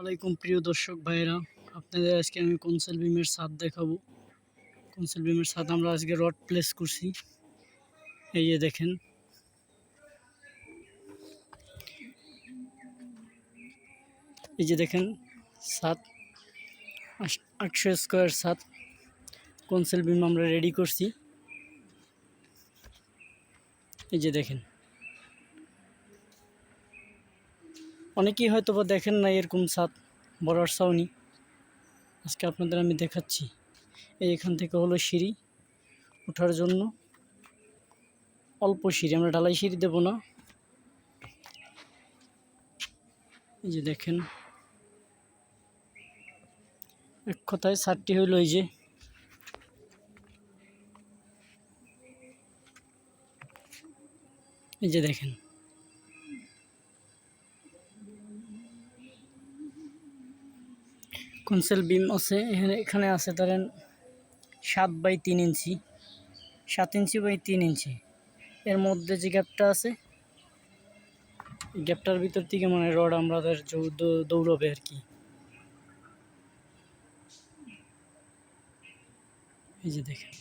ওয়ালাইকুম প্রিয় দর্শক ভাইরা আপনাদের আজকে আমি কনসেল বিমের ছাদ দেখাবো। কনসেল বিমের ছাদ আমরা আজকে রড প্লেস করছি। এই যে দেখেন। এই যে দেখেন আশ- আটশো স্কোয়ার ছাদ কনসেল বিম আমরা রেডি করছি। এই যে দেখেন। অনেকেই হয়তো বা দেখেন না এরকম ছাদ বড়ার ছাউনি। আজকে আপনাদের আমি দেখাচ্ছি। এই এখান থেকে হলো সিঁড়ি ওঠার জন্য। অল্প সিঁড়ি, আমরা ঢালাই সিঁড়ি দেবো না। এই যে দেখেন, এক কথায় ছাদটি হইল এই যে। এই যে দেখেন কনসেল বিম আছে, এখানে এখানে আছে ধরেন সাত বাই তিন ইঞ্চি। সাত ইঞ্চি বাই তিন ইঞ্চি। এর মধ্যে যে গ্যাপটা আছে গ্যাপটার ভিতর থেকে মানে রড আমরা দৌড়বে আর কি। এই যে দেখেন।